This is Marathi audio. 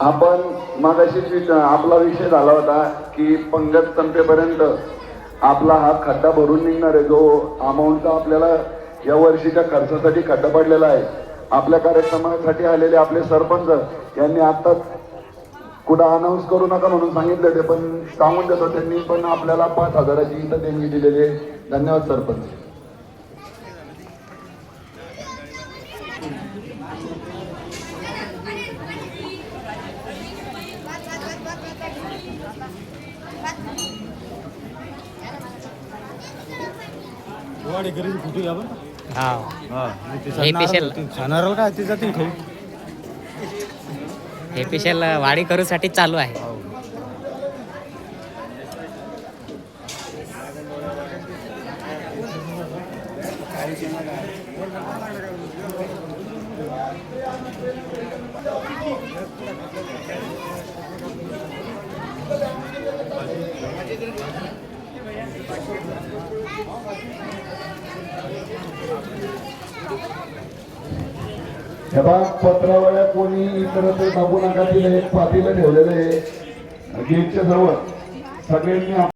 आपण मागाशीच विचार आपला विषय झाला होता की पंगत संपेपर्यंत आपला हा खड्डा भरून निघणार आहे. जो अमाऊंटचा आपल्याला या वर्षीच्या खर्चासाठी खड्डा पडलेला आहे. आपल्या कार्यक्रमासाठी आलेले आपले सरपंच यांनी आत्ताच कुठं अनाऊन्स करू नका म्हणून सांगितलं ते पण सांगून देतो त्यांनी पण आपल्याला पाच हजाराची इथं देणगी दिलेली आहे. धन्यवाद सरपंच. वाडी घरी फुटू घ्या बरं हा हा हे special. खाणार काय ते जातील खाऊ? हे स्पेशल वाडी करूसाठी चालू आहे हे बघ पत्रावळ्या कोणी इतर ते बघू नका तिला एक पातीला ठेवलेलं आहे. गेटच्या जवळ. सगळ्यांनी